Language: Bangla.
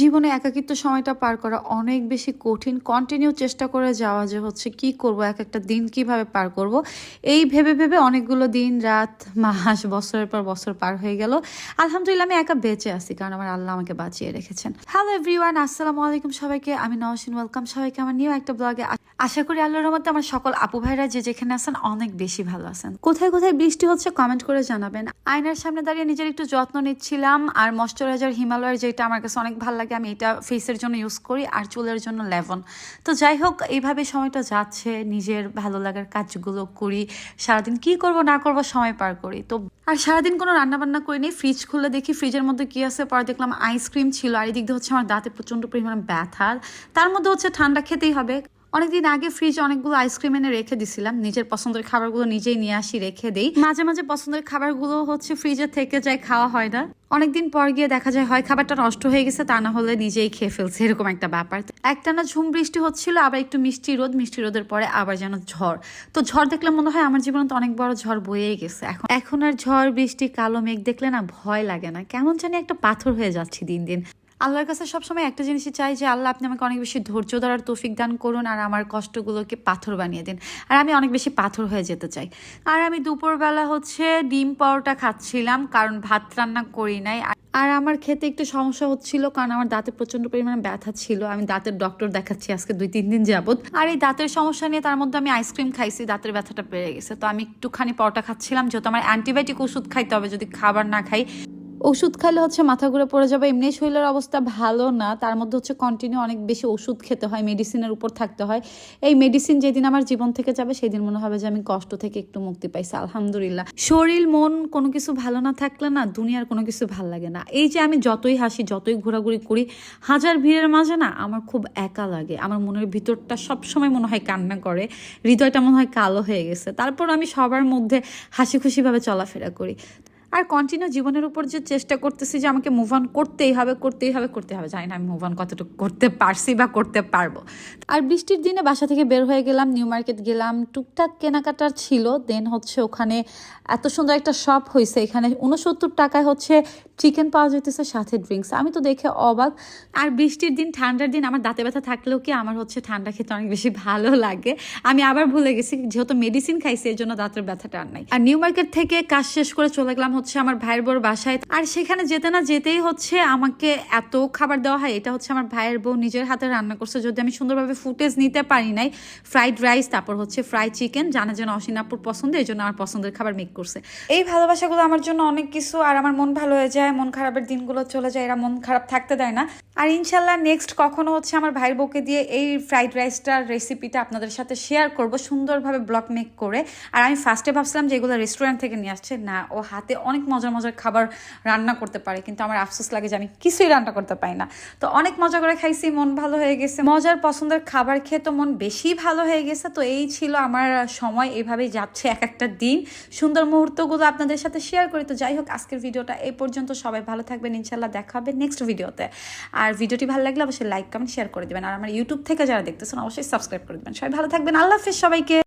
জীবনে একাকিত্ব সময়টা পার করা অনেক বেশি কঠিন। কন্টিনিউ চেষ্টা করে যাওয়া যে হচ্ছে কি করব, এক একটা দিন কীভাবে পার করব, এই ভেবে ভেবে অনেকগুলো দিন, রাত, মাস, বছরের পর বছর পার হয়ে গেল। আলহামদুলিল্লাহ আমি একা বেঁচে আছি কারণ আমার আল্লাহ আমাকে বাঁচিয়ে রেখেছেন। হ্যালো এভরিওয়ান আসসালামু আলাইকুম সবাইকে। আমি নওশিন ওয়েলকাম সবাইকে আমার নিউ একটা ব্লগে আশা করি আল্লাহর রহমতে আমার সকল আপু ভাইরা যে যেখানে আছেন অনেক বেশি ভালো আছেন। কোথায় কোথায় বৃষ্টি হচ্ছে কমেন্ট করে জানাবেন। আয়নার সামনে দাঁড়িয়ে নিজের একটু যত্ন নিচ্ছিলাম আর ময়শ্চারাইজার হিমালয়ের যেটা আমার কাছে অনেক ভালো লাগে আমি এটা ফেসের জন্য ইউজ করি আর চুলের জন্য লেভন তো যাই হোক এইভাবে সময়টা যাচ্ছে, নিজের ভালো লাগার কাজগুলো করি, সারাদিন কি করব, না করব সময় পার করি। তো আর সারাদিন কোনো রান্নাবান্না করিনি ফ্রিজ খুলে দেখি ফ্রিজের মধ্যে কি আছে পরে দেখলাম আইসক্রিম ছিল, আর এদিক দিয়ে হচ্ছে আমার দাঁতে প্রচণ্ড পরিমাণে ব্যথা। তার মধ্যে হচ্ছে ঠান্ডা খেতেই হবে। অনেকদিন আগে ফ্রিজ অনেকগুলো আইসক্রিম এনে রেখে দিছিলাম। নিজের পছন্দের খাবারগুলো নিজেই নিয়ে আসি, রেখে দেই। মাঝে মাঝে পছন্দের খাবারগুলো হচ্ছে ফ্রিজে থেকে যায়, খাওয়া হয় না। অনেকদিন পর গিয়ে দেখা যায়, হয় খাবারটা নষ্ট হয়ে গেছে, তা না হলে নিজেই খেয়ে ফেলছে, এরকম একটা ব্যাপার। একটানা ঝুম বৃষ্টি হচ্ছিল, আবার একটু মিষ্টি রোদ, মিষ্টি রোদের পরে আবার যেন ঝড়। তো ঝড় দেখলে মনে হয় আমার জীবনে তো অনেক বড় ঝড় বয়েই গেছে। এখন এখন আর ঝড়, বৃষ্টি, কালো মেঘ দেখলে না ভয় লাগে না। কেমন জানি একটা পাথর হয়ে যাচ্ছে দিন দিন। আল্লাহর কাছে সবসময় একটা জিনিসই চাই যে, আল্লাহ, আপনি আমাকে অনেক বেশি ধৈর্য ধরার তৌফিক দান করুন আর আমার কষ্টগুলোকে পাথর বানিয়ে দিন। আর আমি অনেক বেশি পাথর হয়ে যেতে চাই। আর আমি দুপুরবেলা হচ্ছে ডিম পরোটা খাচ্ছিলাম, কারণ ভাত রান্না করি নাই। আর আমার খেতে একটু সমস্যা হচ্ছিল, কারণ আমার দাঁতে প্রচণ্ড পরিমাণে ব্যথা ছিল। আমি দাঁতের ডক্টর দেখাচ্ছি, আজকে দুই, তিন দিন যাবত আর এই দাঁতের সমস্যা নিয়ে তার মধ্যে আমি আইসক্রিম খাইছি, দাঁতের ব্যথাটা বেড়ে গেছে। তো আমি একটুখানি পরোটা খাচ্ছিলাম, যেহেতু আমার অ্যান্টিবায়োটিক ওষুধ খাইতে হবে, যদি খাবার না খাই। ওষুধ খাইলে হচ্ছে মাথা ঘুরে পড়ে যাবে, এমনি শরীরের অবস্থা ভালো না, তার মধ্যে হচ্ছে কন্টিনিউ অনেক বেশি ওষুধ খেতে হয় মেডিসিনের উপর থাকতে হয়। এই মেডিসিন যেদিন আমার জীবন থেকে যাবে, সেদিন মনে হবে যে আমি কষ্ট থেকে একটু মুক্তি পাইছি, আলহামদুলিল্লাহ। শরীর, মন কোনো কিছু ভালো না থাকলে না দুনিয়ার কোনো কিছু ভালো লাগে না। এই যে আমি যতই হাসি, যতই ঘোরাঘুরি করি, হাজার ভিড়ের মাঝে না আমার খুব একা লাগে। আমার মনের ভিতরটা সবসময় মনে হয় কান্না করে, হৃদয়টা মনে হয় কালো হয়ে গেছে। তারপর আমি সবার মধ্যে হাসি খুশিভাবে চলাফেরা করি। আর কন্টিনিউ জীবনের উপর যে চেষ্টা করতেছি যে আমাকে মুভ অন করতেই হবে করতেই হবে করতে হবে। জানি না আমি মুভ অন কতটুকু করতে পারছি বা করতে পারব। আর বৃষ্টির দিনে বাসা থেকে বের হয়ে গেলাম নিউ মার্কেট গেলাম। টুকটাক কেনাকাটার ছিল দেন হচ্ছে ওখানে এত সুন্দর একটা শপ হয়েছে এখানে উনসত্তর টাকায় হচ্ছে চিকেন পাওয়া যেতেছে সাথে ড্রিঙ্কস আমি তো দেখে অবাক। আর বৃষ্টির দিন, ঠান্ডার দিন আমার দাঁতে ব্যথা থাকলেও কি আমার হচ্ছে ঠান্ডা খেতে অনেক বেশি ভালো লাগে? আমি আবার ভুলে গেছি, যেহেতু মেডিসিন খাইছি এর জন্য দাঁতের ব্যথাটা আর নাই। আর নিউ মার্কেট থেকে কাজ শেষ করে চলে গেলাম হচ্ছে আমার ভাইয়ের বউর বাসায়। আর সেখানে যেতে না যেতেই হচ্ছে আমাকে এত খাবার দেওয়া হয়, এটা হচ্ছে আমার ভাইয়ের বউ নিজের হাতে রান্না করছে। যদি আমি সুন্দরভাবে ফুটেজ নিতে পারি নাই ফ্রাইড রাইস তারপর হচ্ছে ফ্রাই চিকেন জানা যেন অসিনাপুর পছন্দ, এই জন্য আমার পছন্দের খাবার মেক করছে। এই ভালোবাসাগুলো আমার জন্য অনেক কিছু, আর আমার মন ভালো হয়ে যায়, মন খারাপের দিনগুলো চলে যায়, এরা মন খারাপ থাকতে দেয় না। আর ইনশাল্লাহ নেক্সট কখনো হচ্ছে আমার ভাইয়ের বউকে দিয়ে এই ফ্রাইড রাইসটার রেসিপিটা আপনাদের সাথে শেয়ার করব সুন্দরভাবে ব্লগ মেক করে। আর আমি ফার্স্টে ভাবছিলাম যে এগুলো রেস্টুরেন্ট থেকে নিয়ে আসছে। না, ও হাতে অনেক মজার মজার খাবার রান্না করতে পারে, কিন্তু আমার আফসোস লাগে যে আমি কিছুই রান্না করতে পারি না। তো অনেক মজা করে খাইছি, মন ভালো হয়ে গেছে। মজার পছন্দের খাবার খেয়ে তো মন বেশি ভালো হয়ে গেছে, তো এই ছিল আমার সময়, এভাবেই যাচ্ছে এক একটা দিন। সুন্দর মুহূর্তগুলো আপনাদের সাথে শেয়ার করি। তো যাই হোক, আজকের ভিডিওটা এই পর্যন্ত। সবাই ভালো থাকবেন ইনশাল্লাহ দেখা হবে নেক্সট ভিডিওতে আর ভিডিওটি ভালো লাগলে অবশ্যই লাইক কমেন্ট শেয়ার করে দেবেন। আর আমার ইউটিউব থেকে যারা দেখতেছেন, অবশ্যই সাবস্ক্রাইব করে দেবেন। সবাই ভালো থাকবেন। আল্লাহ হাফিজ সবাইকে।